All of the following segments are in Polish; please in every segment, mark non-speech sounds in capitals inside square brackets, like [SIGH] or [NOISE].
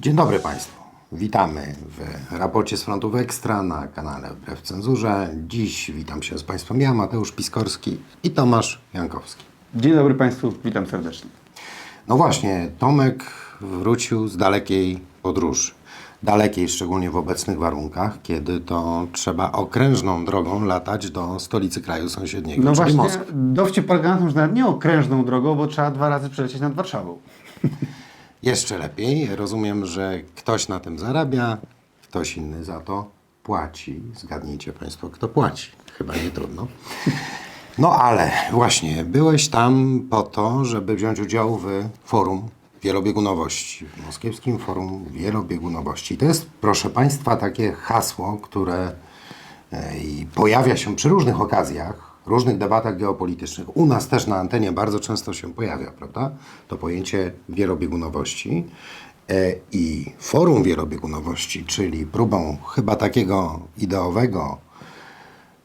Dzień dobry Państwu. Witamy w raporcie z frontów Ekstra na kanale Wbrew Cenzurze. Dziś witam się z Państwem ja, Mateusz Piskorski i Tomasz Jankowski. Dzień dobry Państwu, witam serdecznie. No właśnie, Tomek wrócił z dalekiej podróży. Dalekiej, szczególnie w obecnych warunkach, kiedy to trzeba okrężną drogą latać do stolicy kraju sąsiedniego, No właśnie, Moskwy. dowcip polega na tym, że nawet nie okrężną drogą, bo trzeba dwa razy przelecieć nad Warszawą. [LAUGHS] Jeszcze lepiej. Rozumiem, że ktoś na tym zarabia, ktoś inny za to płaci. Zgadnijcie Państwo, kto płaci. Chyba nie trudno. No ale właśnie, byłeś tam po to, żeby wziąć udział w forum wielobiegunowości, w moskiewskim forum wielobiegunowości. To jest, proszę Państwa, takie hasło, które e, pojawia się przy różnych okazjach, różnych debatach geopolitycznych. U nas też na antenie bardzo często się pojawia, prawda? To pojęcie wielobiegunowości. E, I forum wielobiegunowości, czyli próbą chyba takiego ideowego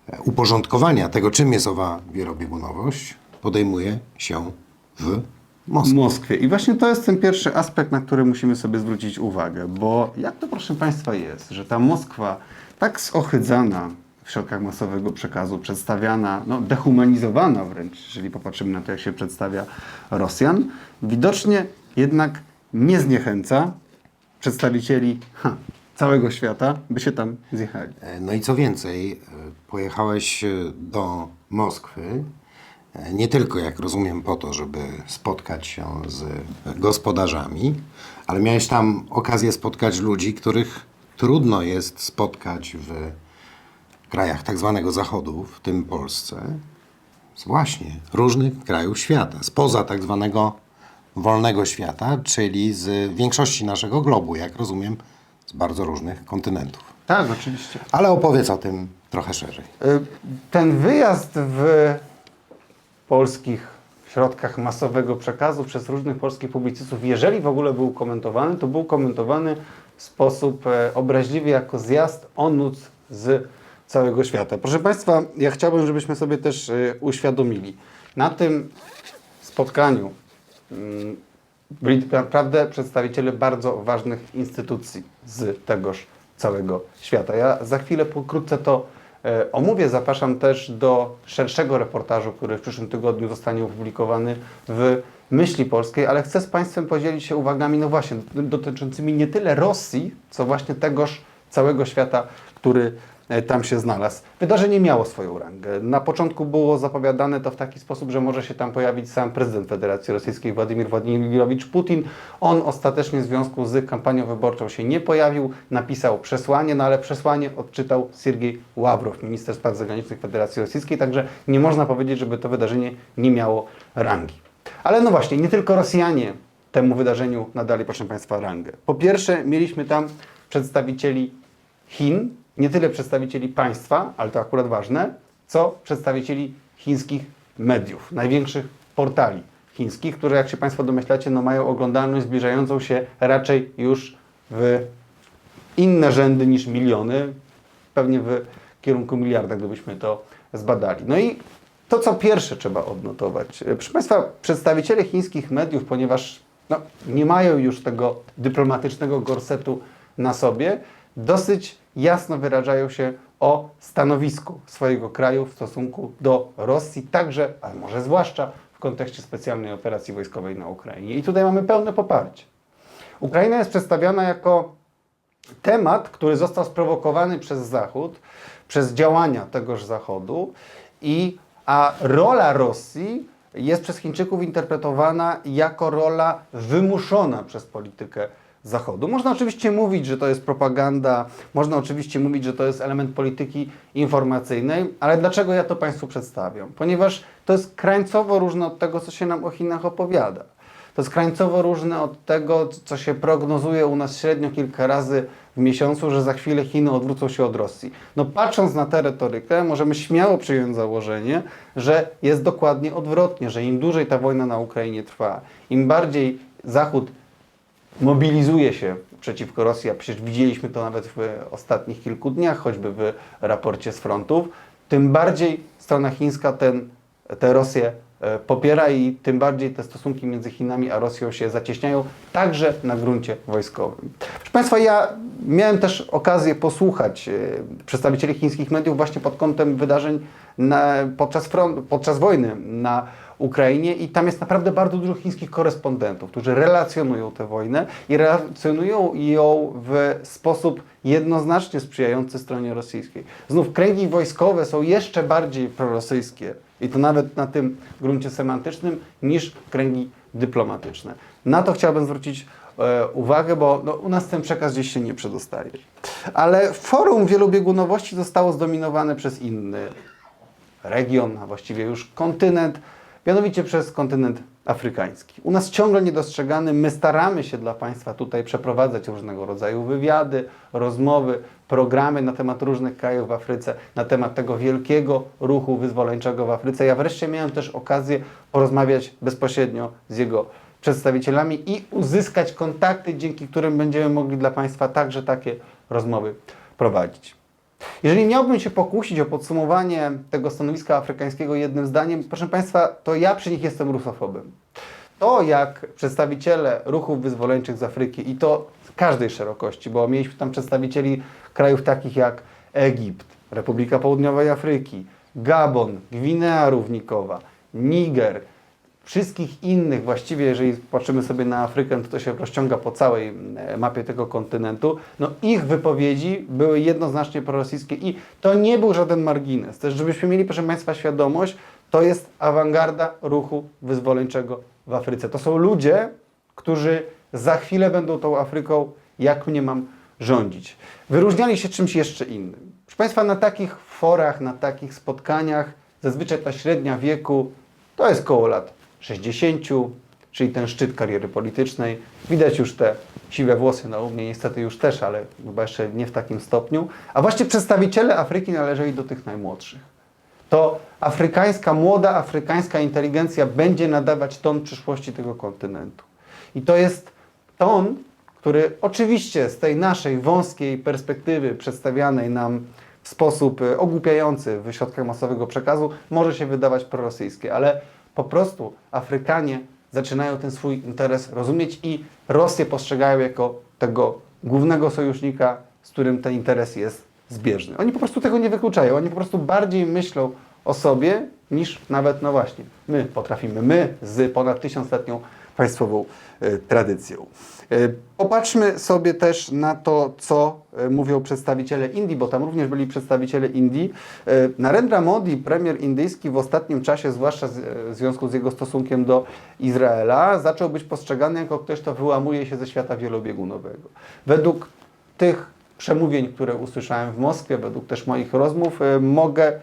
e, uporządkowania tego, czym jest owa wielobiegunowość, podejmuje się w Moskwie. Moskwie. I właśnie to jest ten pierwszy aspekt, na który musimy sobie zwrócić uwagę, bo jak to proszę Państwa jest, że ta Moskwa tak zohydzana w środkach masowego przekazu, przedstawiana, no dehumanizowana wręcz, jeżeli popatrzymy na to, jak się przedstawia Rosjan, widocznie jednak nie zniechęca przedstawicieli ha, całego świata, by się tam zjechali. E, No i co więcej, e, pojechałeś e, do Moskwy nie tylko, jak rozumiem, po to, żeby spotkać się z gospodarzami, ale miałeś tam okazję spotkać ludzi, których trudno jest spotkać w krajach tak zwanego Zachodu, w tym Polsce, z właśnie różnych krajów świata, spoza tak zwanego wolnego świata, czyli z większości naszego globu, jak rozumiem, z bardzo różnych kontynentów. Tak, oczywiście. Ale opowiedz o tym trochę szerzej. Y, Ten wyjazd w polskich środkach masowego przekazu przez różnych polskich publicystów, jeżeli w ogóle był komentowany, to był komentowany w sposób e, obraźliwy jako zjazd onóc z całego świata. Proszę Państwa, ja chciałbym, żebyśmy sobie też e, uświadomili. Na tym spotkaniu mm, byli naprawdę przedstawiciele bardzo ważnych instytucji z tegoż całego świata. Ja za chwilę pokrótce to e, omówię. Zapraszam też do szerszego reportażu, który w przyszłym tygodniu zostanie opublikowany w Myśli Polskiej, ale chcę z Państwem podzielić się uwagami, no właśnie, dotyczącymi nie tyle Rosji, co właśnie tegoż całego świata, który tam się znalazł. Wydarzenie miało swoją rangę. Na początku było zapowiadane to w taki sposób, że może się tam pojawić sam prezydent Federacji Rosyjskiej Władimir Władimirowicz Putin. On ostatecznie w związku z kampanią wyborczą się nie pojawił, napisał przesłanie, no ale przesłanie odczytał Siergiej Ławrow, minister spraw zagranicznych Federacji Rosyjskiej, także nie można powiedzieć, żeby to wydarzenie nie miało rangi. Ale no właśnie, nie tylko Rosjanie temu wydarzeniu nadali, proszę Państwa, rangę. Po pierwsze, mieliśmy tam przedstawicieli Chin, nie tyle przedstawicieli państwa, ale to akurat ważne, co przedstawicieli chińskich mediów, największych portali chińskich, które, jak się Państwo domyślacie, no mają oglądalność zbliżającą się raczej już w inne rzędy niż miliony, pewnie w kierunku miliarda, gdybyśmy to zbadali. No i to, co pierwsze trzeba odnotować. Proszę Państwa, przedstawiciele chińskich mediów, ponieważ no, nie mają już tego dyplomatycznego gorsetu na sobie, dosyć jasno wyrażają się o stanowisku swojego kraju w stosunku do Rosji, także, ale może zwłaszcza w kontekście specjalnej operacji wojskowej na Ukrainie. I tutaj mamy pełne poparcie. Ukraina jest przedstawiana jako temat, który został sprowokowany przez Zachód, przez działania tegoż Zachodu, i, a rola Rosji jest przez Chińczyków interpretowana jako rola wymuszona przez politykę Zachodu. Można oczywiście mówić, że to jest propaganda, można oczywiście mówić, że to jest element polityki informacyjnej, ale dlaczego ja to Państwu przedstawiam? Ponieważ to jest krańcowo różne od tego, co się nam o Chinach opowiada. To jest krańcowo różne od tego, co się prognozuje u nas średnio kilka razy w miesiącu, że za chwilę Chiny odwrócą się od Rosji. No patrząc na tę retorykę, możemy śmiało przyjąć założenie, że jest dokładnie odwrotnie, że im dłużej ta wojna na Ukrainie trwa, im bardziej Zachód mobilizuje się przeciwko Rosji, a przecież widzieliśmy to nawet w ostatnich kilku dniach, choćby w raporcie z frontów, tym bardziej strona chińska ten, tę Rosję e, popiera i tym bardziej te stosunki między Chinami a Rosją się zacieśniają, także na gruncie wojskowym. Proszę Państwa, ja miałem też okazję posłuchać e, przedstawicieli chińskich mediów właśnie pod kątem wydarzeń na, podczas, front, podczas wojny na Ukrainie i tam jest naprawdę bardzo dużo chińskich korespondentów, którzy relacjonują tę wojnę i relacjonują ją w sposób jednoznacznie sprzyjający stronie rosyjskiej. Znów kręgi wojskowe są jeszcze bardziej prorosyjskie i to nawet na tym gruncie semantycznym niż kręgi dyplomatyczne. Na to chciałbym zwrócić e, uwagę, bo no, u nas ten przekaz gdzieś się nie przedostaje. Ale forum wielobiegunowości zostało zdominowane przez inny region, a właściwie już kontynent, mianowicie przez kontynent afrykański. U nas ciągle niedostrzegany, my staramy się dla Państwa tutaj przeprowadzać różnego rodzaju wywiady, rozmowy, programy na temat różnych krajów w Afryce, na temat tego wielkiego ruchu wyzwoleńczego w Afryce. Ja wreszcie miałem też okazję porozmawiać bezpośrednio z jego przedstawicielami i uzyskać kontakty, dzięki którym będziemy mogli dla Państwa także takie rozmowy prowadzić. Jeżeli miałbym się pokusić o podsumowanie tego stanowiska afrykańskiego jednym zdaniem, proszę Państwa, to ja przy nich jestem rusofobem. To, jak przedstawiciele ruchów wyzwoleńczych z Afryki i to każdej szerokości, bo mieliśmy tam przedstawicieli krajów takich jak Egipt, Republika Południowej Afryki, Gabon, Gwinea Równikowa, Niger, wszystkich innych, właściwie jeżeli patrzymy sobie na Afrykę, to to się rozciąga po całej e, mapie tego kontynentu, no ich wypowiedzi były jednoznacznie prorosyjskie i to nie był żaden margines. Też żebyśmy mieli, proszę Państwa, świadomość, to jest awangarda ruchu wyzwoleńczego w Afryce. To są ludzie, którzy za chwilę będą tą Afryką, jak mnie mam rządzić. Wyróżniali się czymś jeszcze innym. Proszę Państwa, na takich forach, na takich spotkaniach, zazwyczaj ta średnia wieku to jest koło lat 60, czyli ten szczyt kariery politycznej. Widać już te siwe włosy na u mnie, niestety już też, ale chyba jeszcze nie w takim stopniu. A właśnie przedstawiciele Afryki należeli do tych najmłodszych. To afrykańska, młoda afrykańska inteligencja będzie nadawać ton przyszłości tego kontynentu. I to jest ton, który oczywiście z tej naszej wąskiej perspektywy przedstawianej nam w sposób e, ogłupiający w środkach masowego przekazu może się wydawać prorosyjskie, ale po prostu Afrykanie zaczynają ten swój interes rozumieć i Rosję postrzegają jako tego głównego sojusznika, z którym ten interes jest zbieżny. Oni po prostu tego nie wykluczają, oni po prostu bardziej myślą o sobie niż nawet, no właśnie, my potrafimy, my z ponad tysiącletnią państwową e, tradycją. E, Popatrzmy sobie też na to, co e, mówią przedstawiciele Indii, bo tam również byli przedstawiciele Indii. Narendra Modi, premier indyjski w ostatnim czasie, zwłaszcza w związku z jego stosunkiem do Izraela, zaczął być postrzegany jako ktoś, kto wyłamuje się ze świata wielobiegunowego. Według tych przemówień, które usłyszałem w Moskwie, według też moich rozmów, mogę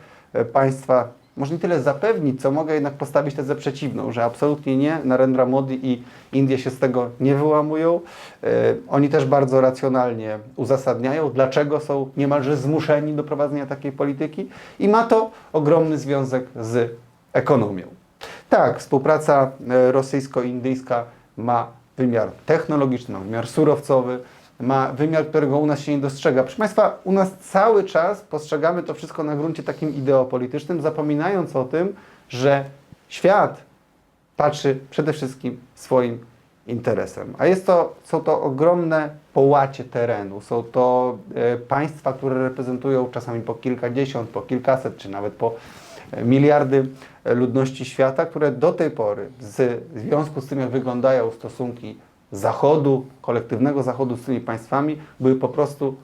Państwa może nie tyle zapewnić, co mogę jednak postawić tezę przeciwną, że absolutnie nie, Narendra Modi i Indie się z tego nie wyłamują. E, Oni też bardzo racjonalnie uzasadniają, dlaczego są niemalże zmuszeni do prowadzenia takiej polityki i ma to ogromny związek z ekonomią. Tak, współpraca e, rosyjsko-indyjska ma wymiar technologiczny, wymiar surowcowy, ma wymiar, którego u nas się nie dostrzega. Proszę Państwa, u nas cały czas postrzegamy to wszystko na gruncie takim ideopolitycznym, zapominając o tym, że świat patrzy przede wszystkim swoim interesem. A jest to, są to ogromne połacie terenu. Są to e, państwa, które reprezentują czasami po kilkadziesiąt, po kilkaset, czy nawet po e, miliardy e, ludności świata, które do tej pory z, w związku z tym, jak wyglądają stosunki Zachodu, kolektywnego Zachodu z tymi państwami, były po prostu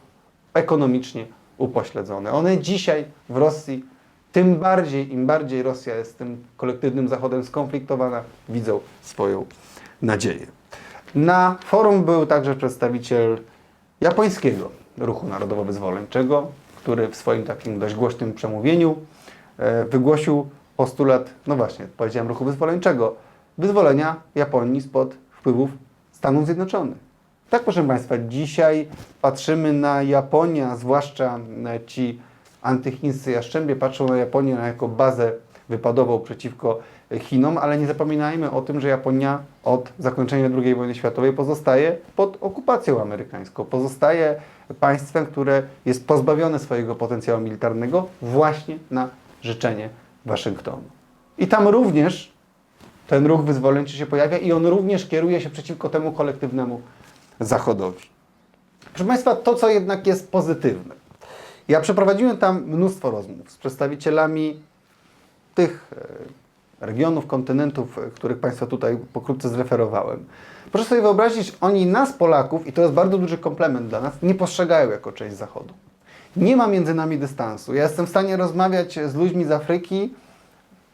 ekonomicznie upośledzone. One dzisiaj w Rosji, tym bardziej, im bardziej Rosja jest z tym kolektywnym Zachodem skonfliktowana, widzą swoją nadzieję. Na forum był także przedstawiciel japońskiego ruchu narodowo-wyzwoleńczego, który w swoim takim dość głośnym przemówieniu e, wygłosił postulat, no właśnie, powiedziałem ruchu wyzwoleńczego, wyzwolenia Japonii spod wpływów Stanów Zjednoczonych. Tak, proszę Państwa, dzisiaj patrzymy na Japonię, zwłaszcza ci antychińscy jaszczębie patrzą na Japonię jako bazę wypadową przeciwko Chinom, ale nie zapominajmy o tym, że Japonia od zakończenia II wojny światowej pozostaje pod okupacją amerykańską. Pozostaje państwem, które jest pozbawione swojego potencjału militarnego właśnie na życzenie Waszyngtonu. I tam również ten ruch wyzwoleńczy się pojawia i on również kieruje się przeciwko temu kolektywnemu Zachodowi. Proszę Państwa, to co jednak jest pozytywne. Ja przeprowadziłem tam mnóstwo rozmów z przedstawicielami tych e, regionów, kontynentów, e, których Państwa tutaj pokrótce zreferowałem. Proszę sobie wyobrazić, oni nas, Polaków, i to jest bardzo duży komplement dla nas, nie postrzegają jako część Zachodu. Nie ma między nami dystansu. Ja jestem w stanie rozmawiać z ludźmi z Afryki,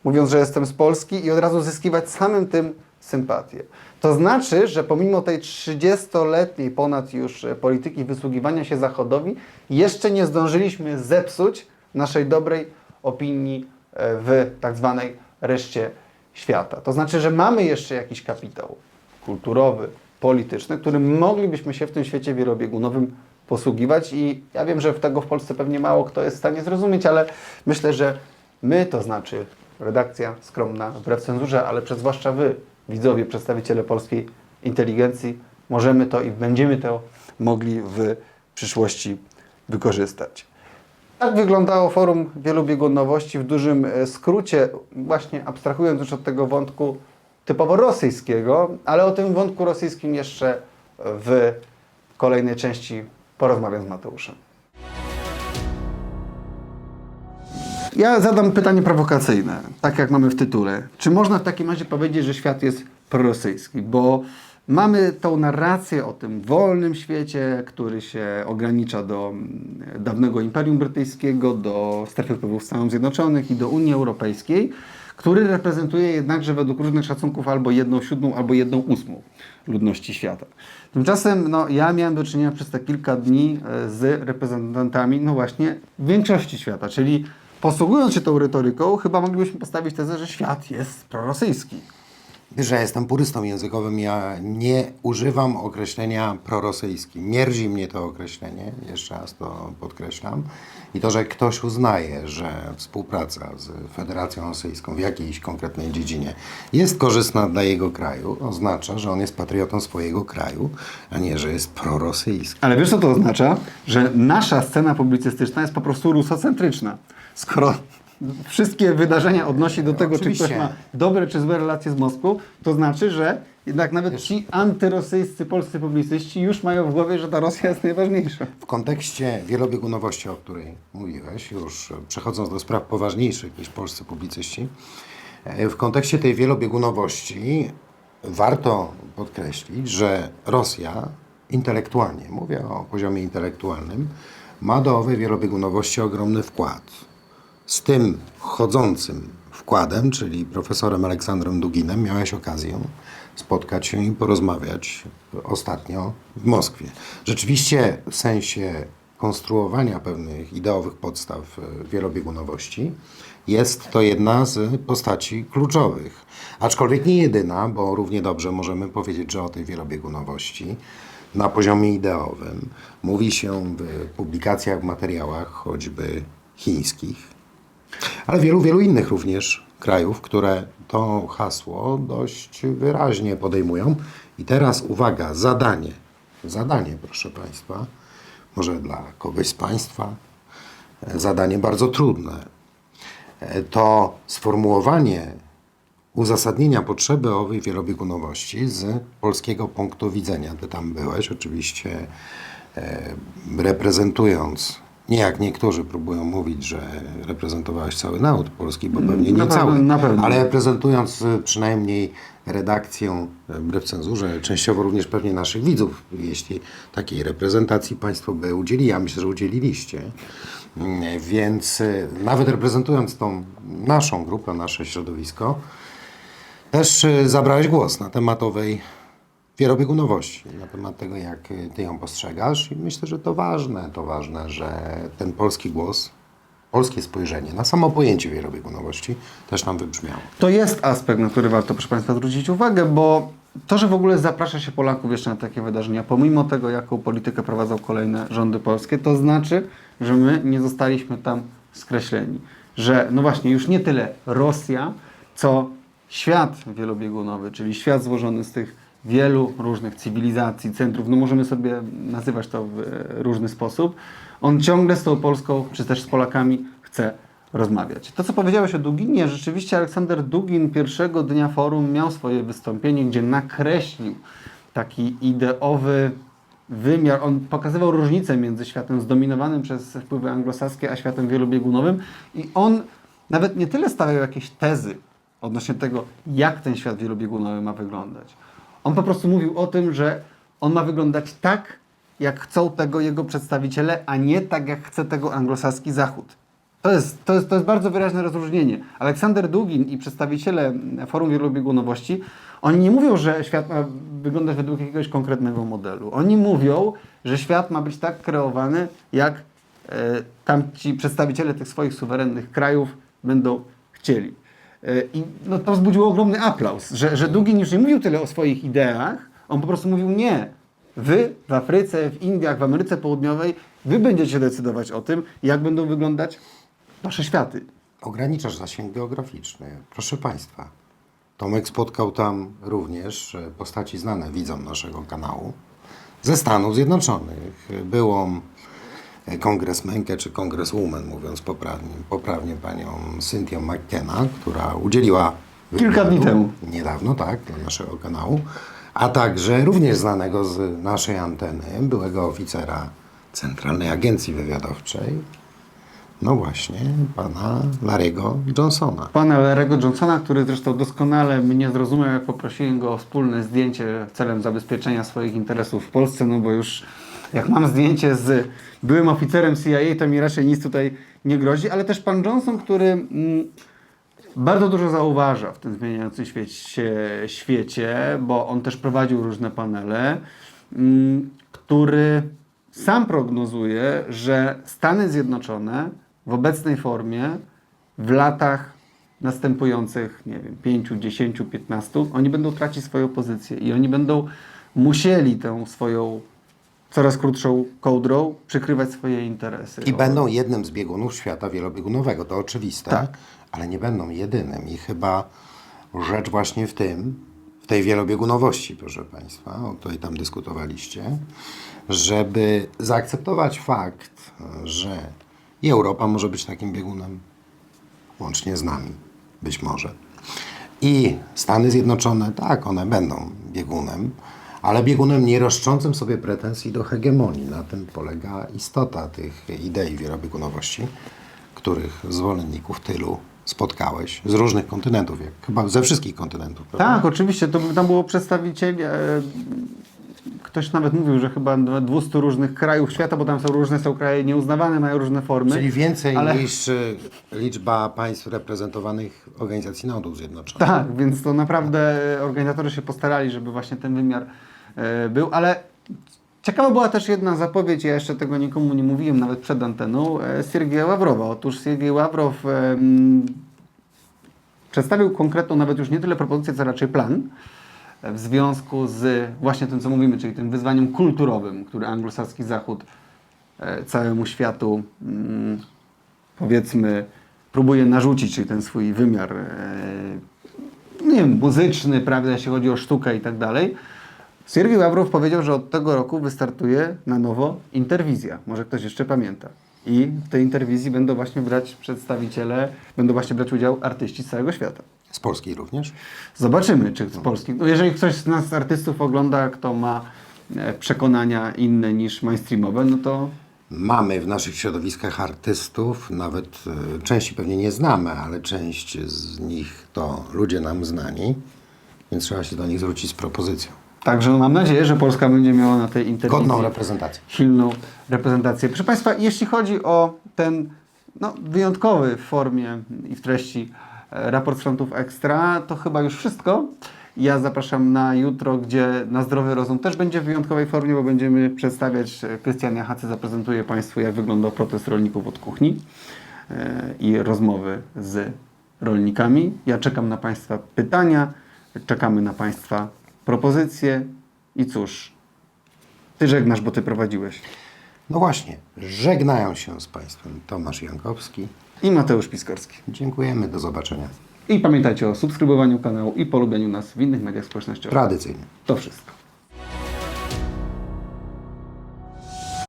mówiąc, że jestem z Polski i od razu zyskiwać samym tym sympatię. To znaczy, że pomimo tej 30-letniej ponad już e, polityki wysługiwania się Zachodowi, jeszcze nie zdążyliśmy zepsuć naszej dobrej opinii e, w tak zwanej reszcie świata. To znaczy, że mamy jeszcze jakiś kapitał kulturowy, polityczny, którym moglibyśmy się w tym świecie wielobiegunowym posługiwać i ja wiem, że tego w Polsce pewnie mało kto jest w stanie zrozumieć, ale myślę, że my, to znaczy redakcja skromna, wbrew cenzurze, ale przez zwłaszcza wy, widzowie, przedstawiciele polskiej inteligencji, możemy to i będziemy to mogli w przyszłości wykorzystać. Tak wyglądało forum wielobiegunowości w dużym e, skrócie, właśnie abstrahując już od tego wątku typowo rosyjskiego, ale o tym wątku rosyjskim jeszcze w kolejnej części porozmawiam z Mateuszem. Ja zadam pytanie prowokacyjne, tak jak mamy w tytule. Czy można w takim razie powiedzieć, że świat jest prorosyjski? Bo mamy tą narrację o tym wolnym świecie, który się ogranicza do mm, dawnego Imperium Brytyjskiego, do strefy wpływów Stanów Zjednoczonych i do Unii Europejskiej, który reprezentuje jednakże według różnych szacunków albo jedną siódmą, albo jedną ósmą ludności świata. Tymczasem no, ja miałem do czynienia przez te kilka dni e, z reprezentantami no właśnie większości świata, czyli posługując się tą retoryką, chyba moglibyśmy postawić tezę, że świat jest prorosyjski. Że jestem purystą językowym, ja nie używam określenia prorosyjski. Mierzi mnie to określenie, jeszcze raz to podkreślam. I to, że ktoś uznaje, że współpraca z Federacją Rosyjską w jakiejś konkretnej dziedzinie jest korzystna dla jego kraju, oznacza, że on jest patriotą swojego kraju, a nie, że jest prorosyjski. Ale wiesz co to oznacza? Że nasza scena publicystyczna jest po prostu rusocentryczna. Skoro wszystkie wydarzenia odnosi do tego, czy Oczywiście. ktoś ma dobre czy złe relacje z Moskwą, to znaczy, że jednak nawet ci antyrosyjscy polscy publicyści już mają w głowie, że ta Rosja jest najważniejsza. W kontekście wielobiegunowości, o której mówiłeś, już przechodząc do spraw poważniejszych niż polscy publicyści, e, w kontekście tej wielobiegunowości warto podkreślić, że Rosja intelektualnie, mówię o poziomie intelektualnym, ma do owej wielobiegunowości ogromny wkład. Z tym chodzącym wkładem, czyli profesorem Aleksandrem Duginem, miałeś okazję spotkać się i porozmawiać ostatnio w Moskwie. Rzeczywiście w sensie konstruowania pewnych ideowych podstaw e, wielobiegunowości jest to jedna z postaci kluczowych. Aczkolwiek nie jedyna, bo równie dobrze możemy powiedzieć, że o tej wielobiegunowości na poziomie ideowym mówi się w publikacjach, w materiałach choćby chińskich, ale wielu, wielu innych również krajów, które to hasło dość wyraźnie podejmują. I teraz uwaga, zadanie, zadanie, proszę Państwa, może dla kogoś z Państwa, zadanie bardzo trudne. To sformułowanie uzasadnienia potrzeby owej wielobiegunowości z polskiego punktu widzenia. Ty tam byłeś, oczywiście e, reprezentując, nie jak niektórzy próbują mówić, że reprezentowałeś cały naród polski, bo pewnie nie pewno- cały, ale reprezentując e, przynajmniej redakcję, e, wbrew cenzurze, częściowo również pewnie naszych widzów, jeśli takiej reprezentacji Państwo by udzielili, ja myślę, że udzieliliście. Mm, Więc e, nawet reprezentując tą naszą grupę, nasze środowisko, też zabrałeś głos na temat owej wielobiegunowości, na temat tego, jak Ty ją postrzegasz i myślę, że to ważne, to ważne, że ten polski głos, polskie spojrzenie na samo pojęcie wielobiegunowości też nam wybrzmiało. To jest aspekt, na który warto, proszę Państwa, zwrócić uwagę, bo to, że w ogóle zaprasza się Polaków jeszcze na takie wydarzenia, pomimo tego, jaką politykę prowadzą kolejne rządy polskie, to znaczy, że my nie zostaliśmy tam skreśleni. Że, no właśnie, już nie tyle Rosja, co świat wielobiegunowy, czyli świat złożony z tych wielu różnych cywilizacji, centrów, no możemy sobie nazywać to w e, różny sposób, on ciągle z tą Polską, czy też z Polakami chce rozmawiać. To, co powiedziałeś o Duginie, rzeczywiście Aleksander Dugin pierwszego dnia forum miał swoje wystąpienie, gdzie nakreślił taki ideowy wymiar. On pokazywał różnicę między światem zdominowanym przez wpływy anglosaskie, a światem wielobiegunowym i on nawet nie tyle stawiał jakieś tezy odnośnie tego, jak ten świat wielobiegunowy ma wyglądać. On po prostu mówił o tym, że on ma wyglądać tak, jak chcą tego jego przedstawiciele, a nie tak, jak chce tego anglosaski Zachód. To jest, to, jest, to jest bardzo wyraźne rozróżnienie. Aleksander Dugin i przedstawiciele Forum Wielobiegunowości, oni nie mówią, że świat ma wyglądać według jakiegoś konkretnego modelu. Oni mówią, że świat ma być tak kreowany, jak e, tamci przedstawiciele tych swoich suwerennych krajów będą chcieli. I no, to wzbudziło ogromny aplauz, że, że Dugin już nie mówił tyle o swoich ideach, on po prostu mówił nie. Wy w Afryce, w Indiach, w Ameryce Południowej, wy będziecie decydować o tym, jak będą wyglądać wasze światy. Ograniczasz zasięg geograficzny. Proszę Państwa, Tomek spotkał tam również e, postaci znane widzom naszego kanału ze Stanów Zjednoczonych. Byłą kongresmenkę czy kongreswoman, mówiąc poprawnie, poprawnie panią Cynthią McKenna, która udzieliła Kilka dni temu. Niedawno, tak, dla naszego kanału. A także również znanego z naszej anteny, byłego oficera Centralnej Agencji Wywiadowczej, no właśnie, pana Larego Johnsona. Pana Larego Johnsona, który zresztą doskonale mnie zrozumiał, jak poprosiłem go o wspólne zdjęcie celem zabezpieczenia swoich interesów w Polsce, no bo już jak mam zdjęcie z byłym oficerem CIA, to mi raczej nic tutaj nie grozi, ale też pan Johnson, który mm, bardzo dużo zauważa w tym zmieniającym świecie, świecie bo on też prowadził różne panele, mm, który sam prognozuje, że Stany Zjednoczone w obecnej formie w latach następujących, nie wiem, 5, 10, 15, oni będą tracić swoją pozycję i oni będą musieli tę swoją coraz krótszą kołdrą przykrywać swoje interesy. I będą jednym z biegunów świata wielobiegunowego, to oczywiste, Tak. ale nie będą jedynym. I chyba rzecz właśnie w tym, w tej wielobiegunowości, proszę Państwa, o której tam dyskutowaliście, żeby zaakceptować fakt, że i Europa może być takim biegunem, łącznie z nami, być może. I Stany Zjednoczone, tak, one będą biegunem, ale biegunem nie roszczącym sobie pretensji do hegemonii. Na tym polega istota tych idei wielobiegunowości, których zwolenników tylu spotkałeś z różnych kontynentów, jak chyba ze wszystkich kontynentów. prawda? Tak, oczywiście. To, tam było przedstawicieli. E, ktoś nawet mówił, że chyba 200 różnych krajów świata, bo tam są różne, są kraje nieuznawane, mają różne formy. Czyli więcej ale- niż y, liczba państw reprezentowanych w Organizacji Narodów Zjednoczonych. Tak, więc to naprawdę organizatorzy się postarali, żeby właśnie ten wymiar e, był, ale ciekawa była też jedna zapowiedź, ja jeszcze tego nikomu nie mówiłem, nawet przed anteną, e, Siergieja Ławrowa. Otóż Siergiej Ławrow e, przedstawił konkretną, nawet już nie tyle propozycję, co raczej plan e, w związku z właśnie tym, co mówimy, czyli tym wyzwaniem kulturowym, który anglosaski Zachód e, całemu światu mm, powiedzmy próbuje narzucić, czyli ten swój wymiar e, nie wiem, muzyczny, prawda, jeśli chodzi o sztukę i tak dalej. Siergiej Ławrow powiedział, że od tego roku wystartuje na nowo Interwizja. Może ktoś jeszcze pamięta. I w tej interwizji będą właśnie brać przedstawiciele, będą właśnie brać udział artyści z całego świata. Z Polski również. Zobaczymy, czy z Polski. No jeżeli ktoś z nas artystów ogląda, kto ma e, przekonania inne niż mainstreamowe, no to Mamy w naszych środowiskach artystów, nawet e, części pewnie nie znamy, ale część z nich to ludzie nam znani, więc trzeba się do nich zwrócić z propozycją. Także mam nadzieję, że Polska będzie miała na tej interwizji Godną reprezentację. silną reprezentację. Proszę Państwa, jeśli chodzi o ten no, wyjątkowy w formie i w treści e, raport z frontów ekstra, to chyba już wszystko. Ja zapraszam na jutro, gdzie na zdrowy rozum też będzie w wyjątkowej formie, bo będziemy przedstawiać, e, Krystian Jachacy zaprezentuje Państwu, jak wyglądał protest rolników od kuchni e, i rozmowy z rolnikami. Ja czekam na Państwa pytania, czekamy na Państwa propozycje i cóż, Ty żegnasz, bo Ty prowadziłeś. No właśnie, żegnają się z Państwem Tomasz Jankowski. I Mateusz Piskorski. Dziękujemy, do zobaczenia. I pamiętajcie o subskrybowaniu kanału i polubianiu nas w innych mediach społecznościowych. Tradycyjnie. To wszystko.